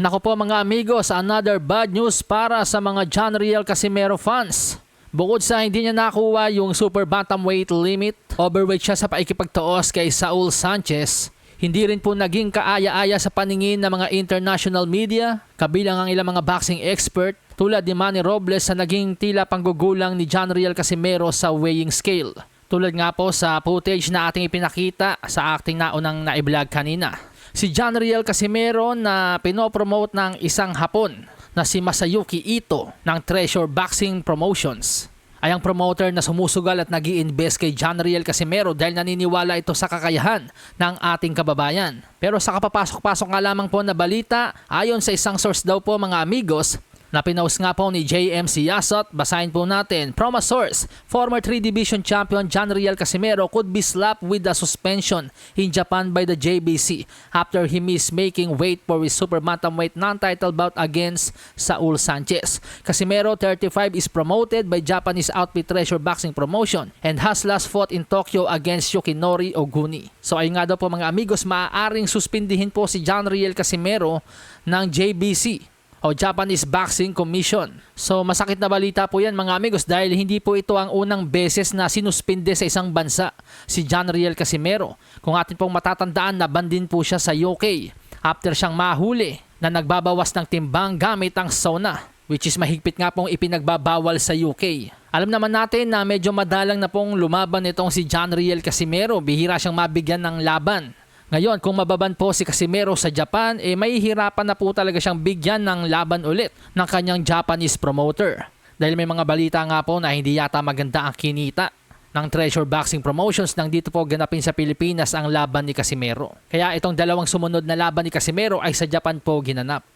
Nako po mga amigos, another bad news para sa mga John Riel Casimero fans. Bukod sa hindi niya nakuha yung super bantamweight limit, overweight siya sa paikipagtaos kay Saul Sanchez. Hindi rin po naging kaaya-aya sa paningin ng mga international media, kabilang ang ilang mga boxing expert tulad ni Manny Robles sa naging tila panggugulang ni John Riel Casimero sa weighing scale. Tulad nga po sa footage na ating ipinakita sa acting na unang naiblog kanina. Si John Riel Casimero na pinopromote ng isang Hapon na si Masayuki Ito ng Treasure Boxing Promotions ay ang promoter na sumusugal at nag invest kay John Riel Casimero dahil naniniwala ito sa kakayahan ng ating kababayan. Pero sa kapapasok-pasok nga lamang po na balita, ayon sa isang source daw po mga amigos, na pinost nga po ni JMC Yasot, basahin po natin, from a source, former 3 Division Champion John Riel Casimero could be slapped with a suspension in Japan by the JBC after he missed making weight for his super bantamweight non-title bout against Saul Sanchez. Casimero, 35, is promoted by Japanese outfit Treasure Boxing Promotion and has last fought in Tokyo against Yukinori Oguni. So ayun nga daw po mga amigos, maaaring suspindihin po si John Riel Casimero ng JBC o Japanese Boxing Commission. So masakit na balita po yan mga amigos dahil hindi po ito ang unang beses na sinuspinde sa isang bansa si John Riel Casimero. Kung atin pong matatandaan na bandin po siya sa UK after siyang mahuli na nagbabawas ng timbang gamit ang sauna which is mahigpit nga pong ipinagbabawal sa UK. Alam naman natin na medyo madalang na pong lumaban itong si John Riel Casimero. Bihira siyang mabigyan ng laban. Ngayon, kung mababan po si Casimero sa Japan, eh mahihirapan na po talaga siyang bigyan ng laban ulit ng kanyang Japanese promoter. Dahil may mga balita nga po na hindi yata maganda ang kinita ng Treasure Boxing Promotions nang dito po ganapin sa Pilipinas ang laban ni Casimero. Kaya itong dalawang sumunod na laban ni Casimero ay sa Japan po ginanap.